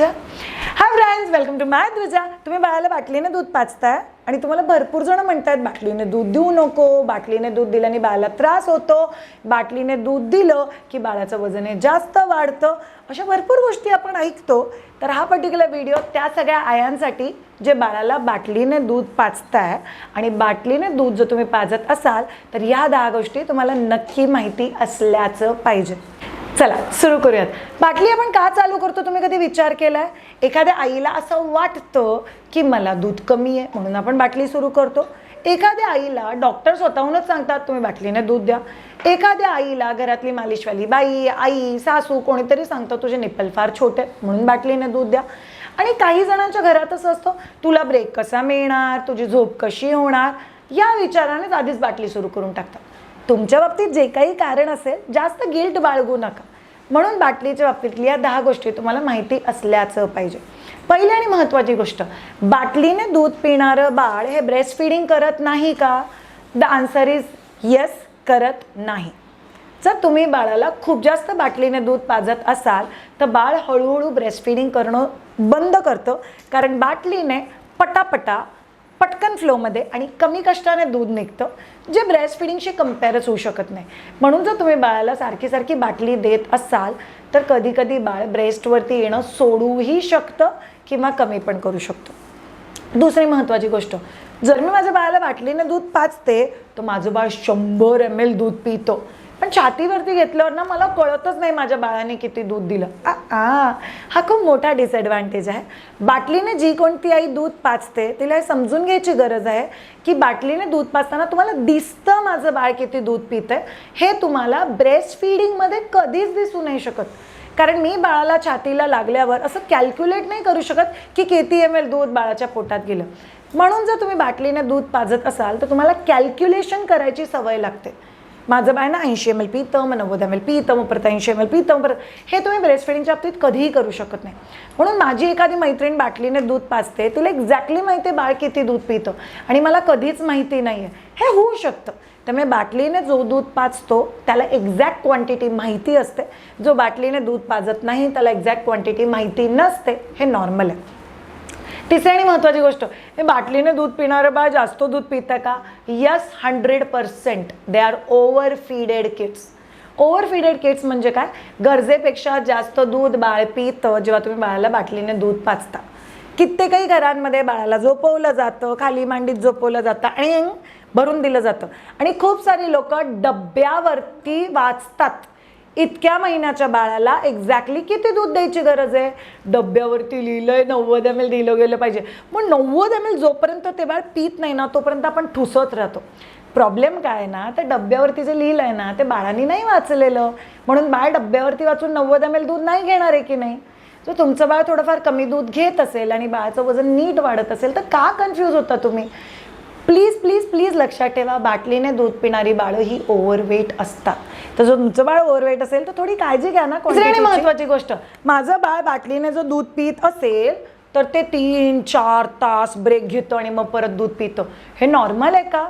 अच्छा hi friends welcome to my Dwija तुम्ही बाळाला बाटलीने दूध पाचताय आणि तुम्हाला भरपूर जण म्हणतायत बाटलीने दूध देऊ नको बाटलीने दूध दिल्याने बाळाला त्रास होतो. बाटलीने दूध दिलं की बाळाचं वजन हे जास्त वाढतं. अशा भरपूर गोष्टी आपण ऐकतो. तर हा पर्टिक्युलर व्हिडिओ त्या सगळ्या आयांसाठी जे बाळाला बाटलीने दूध पाचताय आणि बाटलीने दूध जर तुम्ही पाजत असाल तर या दहा गोष्टी तुम्हाला नक्की माहिती असल्याचं पाहिजे. चला सुरू करूयात. बाटली आपण का चालू करतो? तुम्ही कधी विचार केलाय? एखाद्या आईला असं वाटतं की मला दूध कमी आहे म्हणून आपण बाटली सुरू करतो. एखाद्या आईला डॉक्टर स्वतःहूनच सांगतात तुम्ही बाटलीने दूध द्या. एखाद्या आईला घरातली मालिशवाली बाई आई सासू कोणीतरी सांगतं तुझे निप्पल फार छोटे आहेत, म्हणून बाटलीने दूध द्या. आणि काही जणांच्या घरात असं असतं तुला ब्रेक कसा मिळणार? तुझी झोप कशी होणार? या विचारानेच आधीच बाटली सुरू करून टाकतात. तुमच्या बाबतीत जे काही कारण असेल जास्त गिल्ट बाळगू नका. म्हणून बाटलीच्या बाबतीतली या दहा गोष्टी तुम्हाला माहिती असल्याचं पाहिजे. पहिली आणि महत्त्वाची गोष्ट बाटलीने दूध पिणारं बाळ हे ब्रेस्ट फिडिंग करत नाही का? द आन्सर इज येस करत नाही. जर तुम्ही बाळाला खूप जास्त बाटलीने दूध पाजत असाल तर बाळ हळूहळू ब्रेस्ट फिडिंग करणं बंद करतं कारण बाटलीने पटापटा पटकन फ्लोमध्ये आणि कमी कष्टाने दूध निघतं जे ब्रेस्ट फिडिंगशी कम्पेअरच होऊ शकत नाही. म्हणून जर तुम्ही बाळाला सारखी सारखी बाटली देत असाल तर कधी कधी बाळ ब्रेस्टवरती येणं सोडूही शकतं किंवा कमी पण करू शकतो. दुसरी महत्त्वाची गोष्ट जर मी माझ्या बाळाला बाटलीने दूध पाचते तर माझं बाळ शंभर एम एल दूध पितो. पण छातीवरती घेतल्यावर ना मला कळतच नाही माझ्या बाळाने किती दूध दिलं. आ आ, हा खूप मोठा डिसएडव्हान्टेज आहे. बाटलीने जी कोणती आई दूध पाचते तिला हे समजून घ्यायची गरज आहे की बाटलीने दूध पाचताना तुम्हाला दिसतं माझं बाळ किती दूध पितं हे तुम्हाला ब्रेस्ट फिडिंगमध्ये कधीच दिसू नाही शकत. कारण मी बाळाला छातीला लागल्यावर असं कॅल्क्युलेट नाही करू शकत की किती एम एल दूध बाळाच्या पोटात गेलं. म्हणून जर तुम्ही बाटलीने दूध पाजत असाल तर तुम्हाला कॅल्क्युलेशन करायची सवय लागते. माझं बाळ ना ऐंशी एम एल पितं मग नव्वद एम एल पितं मग परत ऐंशी एम एल पितं मग परत हे तुम्ही ब्रेस्ट फिडिंगच्या बाबतीत कधीही करू शकत नाही. म्हणून माझी एखादी मैत्रीण बाटलीने दूध पाजते तिला एक्झॅक्टली माहिती आहे बाळ किती दूध पितं. आणि मला कधीच माहिती नाही आहे हे होऊ शकतं. त्यामुळे बाटलीने जो दूध पाजतो त्याला एक्झॅक्ट क्वांटिटी माहिती असते. जो बाटलीने दूध पाजत नाही त्याला एक्झॅक्ट क्वांटिटी माहिती नसते. हे नॉर्मल आहे. तिसरी आणि महत्त्वाची गोष्ट हे बाटलीने दूध पिणारं बाळ जास्त दूध पितं का? Yes hundred percent they are over feeded kids over feeded kids म्हणजे काय? गरजेपेक्षा जास्त दूध बाळ पितं जेव्हा तुम्ही बाळाला बाटलीने दूध पाचता कित्येकही घरांमध्ये बाळाला झोपवलं जातं खाली मांडीत झोपवलं जातं आणि भरून दिलं जातं. आणि खूप सारी लोक डब्यावरती वाचतात. इतक्या महिन्याच्या बाळाला एक्झॅक्टली किती दूध द्यायची गरज आहे? डब्यावरती लिहिलंय नव्वद एम एल दिलं गेलं पाहिजे. मग नव्वद एम एल जोपर्यंत ते बाळ पित नाही ना तोपर्यंत आपण ठुसत राहतो. प्रॉब्लेम काय आहे ना त्या डब्यावरती जे लिहिलं आहे ना ते बाळांनी नाही वाचलेलं. म्हणून बाळ डब्यावरती वाचून नव्वद एम एल दूध नाही घेणार आहे की नाही? जर तुमचं बाळ थोडंफार कमी दूध घेत असेल आणि बाळाचं वजन नीट वाढत असेल तर का कन्फ्यूज होता तुम्ही? प्लीज प्लीज प्लीज लक्षात ठेवा बाटलीने दूध पिणारी बाळं ही ओव्हरवेट असतात. तर जर तुमचं बाळ ओव्हरवेट असेल तर थोडी काळजी घ्या ना कोणती महत्वाची गोष्ट माझं बाळ बाटलीने जर दूध पित असेल तर ते तीन चार तास ब्रेक घेतो आणि मग परत दूध पितो. हे नॉर्मल आहे का?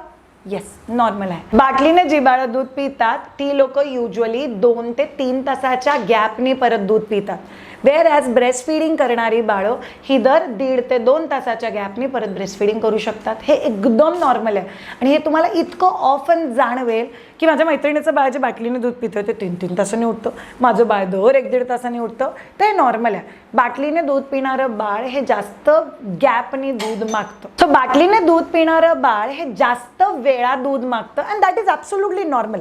येस नॉर्मल आहे. बाटलीने जी बाळं दूध पितात ती लोक युजली दोन ते तीन तासाच्या गॅपने परत दूध पितात. वेअर ॲज ब्रेस्ट फिडिंग करणारी बाळं ही दर दीड ते दोन तासाच्या गॅपने परत ब्रेस्ट फिडिंग करू शकतात. हे एकदम नॉर्मल आहे. आणि हे तुम्हाला इतकं ऑफन जाणवेल की माझ्या मैत्रिणीचं बाळ जे बाटलीने दूध पितं ते तीन तीन तासांनी उठतं. माझं बाळ दर एक दीड तासांनी उठतं. ते हे नॉर्मल आहे. बाटलीने दूध पिणारं बाळ हे जास्त गॅपने दूध मागतं. सो बाटलीने दूध पिणारं बाळ हे जास्त वेळा दूध मागतं. And that is absolutely normal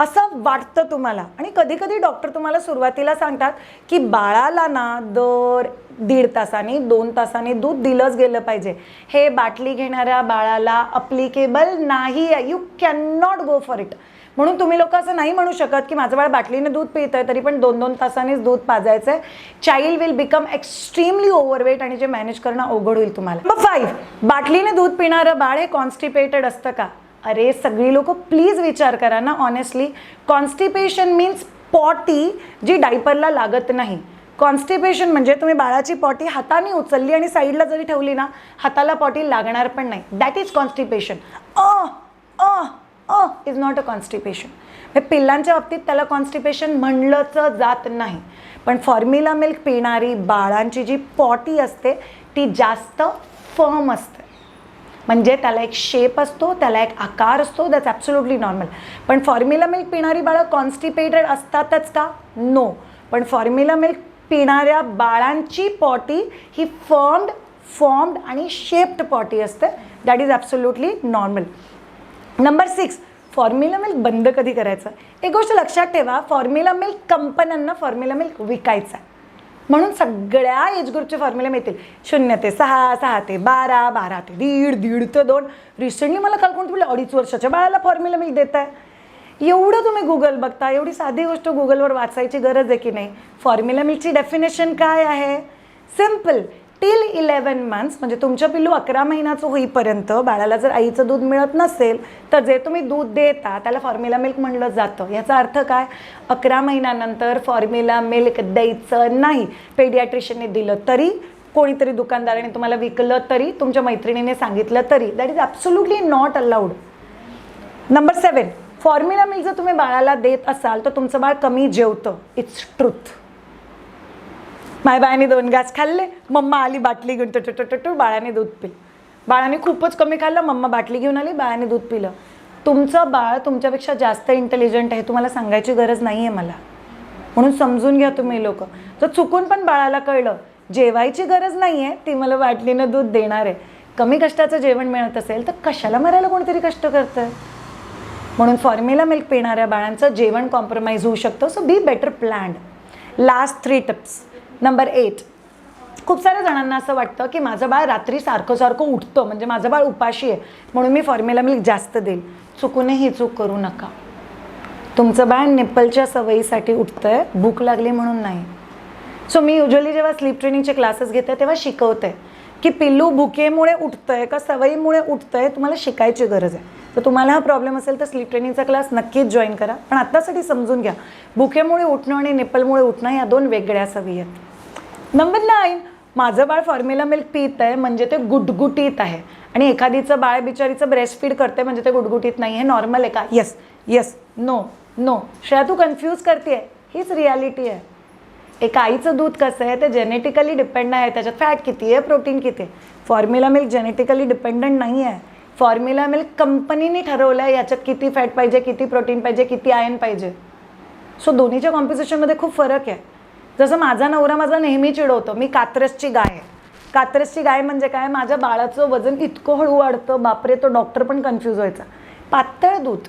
असं वाटतं तुम्हाला? आणि कधी कधी डॉक्टर तुम्हाला सुरुवातीला सांगतात की बाळाला ना दर दीड तासाने दोन तासाने दूध दिलंच गेलं पाहिजे. हे बाटली घेणाऱ्या बाळाला अप्लिकेबल नाही आहे. You can not go for it म्हणून तुम्ही लोक असं नाही म्हणू शकत की माझं बाळ बाटलीने दूध पित आहे तरी पण दोन दोन तासांनीच दूध पाजायचं आहे child will become extremely overweight आणि जे मॅनेज करणं अवघड होईल तुम्हाला. मग फाईव्ह बाटलीने दूध पिणारं बाळ हे कॉन्स्टिपेटेड असतं का? अरे सगळी लोक प्लीज विचार करा ना ऑनेस्टली कॉन्स्टिपेशन मीन्स पॉटी जी डायपरला लागत नाही. कॉन्स्टिपेशन म्हणजे तुम्ही बाळाची पॉटी हाताने उचलली आणि साईडला जरी ठेवली ना हाताला पॉटी लागणार पण नाही. That is constipation a a a is not a constipation पिल्लांच्या बाबतीत त्याला कॉन्स्टिपेशन म्हणलंच जात नाही. पण फॉर्म्युला मिल्क पिणारी बाळांची जी पॉटी असते ती जास्त फर्म असते. म्हणजे त्याला एक शेप असतो त्याला एक आकार असतो दॅट्स ॲब्सोल्युटली नॉर्मल पण फॉर्म्युला मिल्क पिणारी बाळं कॉन्स्टिपेटेड असतातच का? नो पण फॉर्म्युला मिल्क पिणाऱ्या बाळांची पॉटी ही फर्म्ड फॉर्म्ड आणि शेप्ड पॉटी असते. That is absolutely normal number six formula milk बंद कधी करायचं? एक गोष्ट लक्षात ठेवा फॉर्म्युला मिल्क कंपन्यांना फॉर्म्युला मिल्क विकायचा आहे. म्हणून सगळ्या एज ग्रुपचे फॉर्म्युले मिळतील. शून्य ते सहा सहा ते बारा बारा ते दीड दीड ते दोन. रिसेंटली मला काल कोणतं बोललं अडीच वर्षाच्या बाळाला फॉर्म्युला मी देत आहे एवढं तुम्ही गुगल बघता एवढी साधी गोष्ट गुगलवर वाचायची गरज आहे की नाही? फॉर्म्युला मिल्कची डेफिनेशन काय आहे? सिंपल टिल इलेवन मंथ्स म्हणजे तुमच्या पिल्लू अकरा महिन्याचं होईपर्यंत बाळाला जर आईचं दूध मिळत नसेल तर जे तुम्ही दूध देता त्याला फॉर्म्युला मिल्क म्हणलं जातं. याचा अर्थ काय? अकरा महिन्यानंतर फॉर्म्युला मिल्क द्यायचं नाही. पेडियाट्रिशियनने दिलं तरी कोणीतरी दुकानदाराने तुम्हाला विकलं तरी तुमच्या मैत्रिणीने सांगितलं तरी that is absolutely not allowed number seven formula milk जर तुम्ही बाळाला देत असाल तर तुमचं बाळ कमी जेवतं. इट्स ट्रूथ माय बाळाने दोन घास खाल्ले मम्मा आली बाटली घेऊन टू टू टू बाळाने दूध पिल. बाळाने खूपच कमी खाल्लं मम्मा बाटली घेऊन आली बाळाने दूध पिलं. तुमचं बाळ तुमच्यापेक्षा जास्त इंटेलिजंट आहे तुम्हाला सांगायची गरज नाही आहे मला. म्हणून समजून घ्या तुम्ही लोक. तर चुकून पण बाळाला कळलं जेवायची गरज नाही आहे ती मला बाटलीनं दूध देणार आहे. कमी कष्टाचं जेवण मिळत असेल तर कशाला मरायला कोणतरी कष्ट करतं म्हणून फॉर्म्युला मिल्क पिणाऱ्या बाळांचं जेवण कॉम्प्रोमाइज होऊ शकतं so be better planned last three tips number eight खूप साऱ्या जणांना असं वाटतं की माझं बाळ रात्री सारखं सारखं उठतं म्हणजे माझं बाळ उपाशी आहे म्हणून मी फॉर्म्युला मिल्क जास्त देईल. चुकूनही ही चूक करू नका. तुमचं बाळ निप्पलच्या सवयीसाठी उठतं आहे भूक लागली म्हणून नाही. सो मी युजली जेव्हा स्लीप ट्रेनिंगचे क्लासेस घेते तेव्हा शिकवते की पिल्लू भुकेमुळे उठतंय का सवयीमुळे उठतंय तुम्हाला शिकायची गरज आहे. तर तुम्हाला हा प्रॉब्लेम असेल तर स्लीप ट्रेनिंगचा क्लास नक्कीच जॉईन करा. पण आत्तासाठी समजून घ्या भुकेमुळे उठणं आणि निप्पलमुळे उठणं या दोन वेगळ्या सवयी आहेत. नंबर नाईन माझं बाळ फॉर्म्युला मिल्क पित आहे म्हणजे ते गुटगुटीत आहे. आणि एखादीचं बाळ बिचारीचं ब्रेस्ट फीड करते म्हणजे ते गुटगुटीत नाही. हे नॉर्मल आहे का? Yes yes no no Shreya तू कन्फ्यूज करते हीच रियालिटी आहे. एक आईचं दूध कसं आहे ते जेनेटिकली डिपेंड आहे. त्याच्यात फॅट किती आहे प्रोटीन किती आहे? फॉर्म्युला मिल्क जेनेटिकली डिपेंडंट नाही आहे. फॉर्म्युला मिल्क कंपनीने ठरवलं आहे याच्यात किती फॅट पाहिजे किती प्रोटीन पाहिजे किती आयन पाहिजे. सो दोन्हीच्या कॉम्पिटिशनमध्ये खूप फरक आहे. जसं माझा नवरा माझा नेहमी चिडवतो मी कात्रसची गाय आहे. कात्रसची गाय म्हणजे काय? माझ्या बाळाचं वजन इतकं हळू वाढतं बापरे तो डॉक्टर पण कन्फ्यूज व्हायचा. पातळ दूध.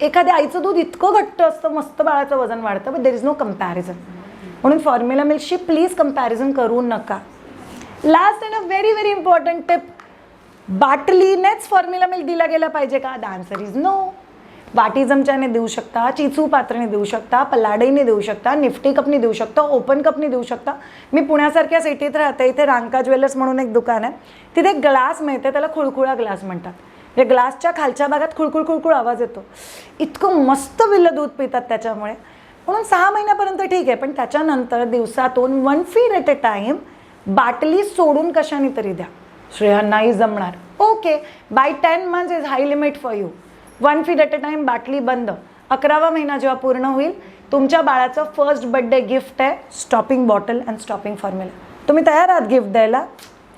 एखाद्या आईचं दूध इतकं घट्ट असतं मस्त बाळाचं वजन वाढतं but there is no comparison म्हणून फॉर्म्युला मिल्कशी प्लीज कंपॅरिझन करू नका. Last and a very very important tip बाटलीनेच formula milk दिला गेला पाहिजे का? द आन्सर इज नो वाटी चमच्याने देऊ शकता चिचू पात्रने देऊ शकता पलाडईने देऊ शकता निफ्टी कपने देऊ शकता ओपन कपने देऊ शकता. मी पुण्यासारख्या सिटीत राहते इथे रांका ज्वेलर्स म्हणून एक दुकान आहे. तिथे ग्लास मिळते त्याला खुळखुळा ग्लास म्हणतात. म्हणजे ग्लासच्या खालच्या भागात खुळखुळ खुळखुळ आवाज येतो. इतकं मस्त विल्लं दूध पितात त्याच्यामुळे. म्हणून सहा महिन्यापर्यंत ठीक आहे पण त्याच्यानंतर दिवसातून one feed at a time बाटली सोडून कशाने तरी द्या. श्रेया नाही जमणार. Okay by ten months is high limit for you one feed at a time बाटली बंद. अकरावा महिना जेव्हा पूर्ण होईल तुमच्या बाळाचं फर्स्ट बड्डे गिफ्ट आहे stopping bottle and stopping formula तुम्ही तयार आहात गिफ्ट द्यायला?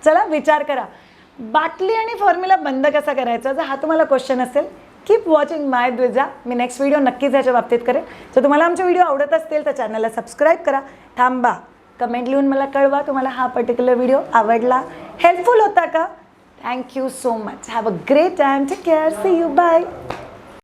चला विचार करा. बाटली आणि फॉर्म्युला बंद कसा करायचा? जर हा तुम्हाला क्वेश्चन असेल कीप वॉचिंग माय द्विजा मी नेक्स्ट व्हिडिओ नक्कीच याच्या बाबतीत करेन. जर तुम्हाला आमचे व्हिडिओ आवडत असतील तर चॅनलला सबस्क्राईब करा. थांबा. कमेंट लिहून मला कळवा तुम्हाला हा पर्टिक्युलर व्हिडिओ आवडला. हेल्पफुल होता का? Thank you so much. Have a great time. Take care. See you. Bye.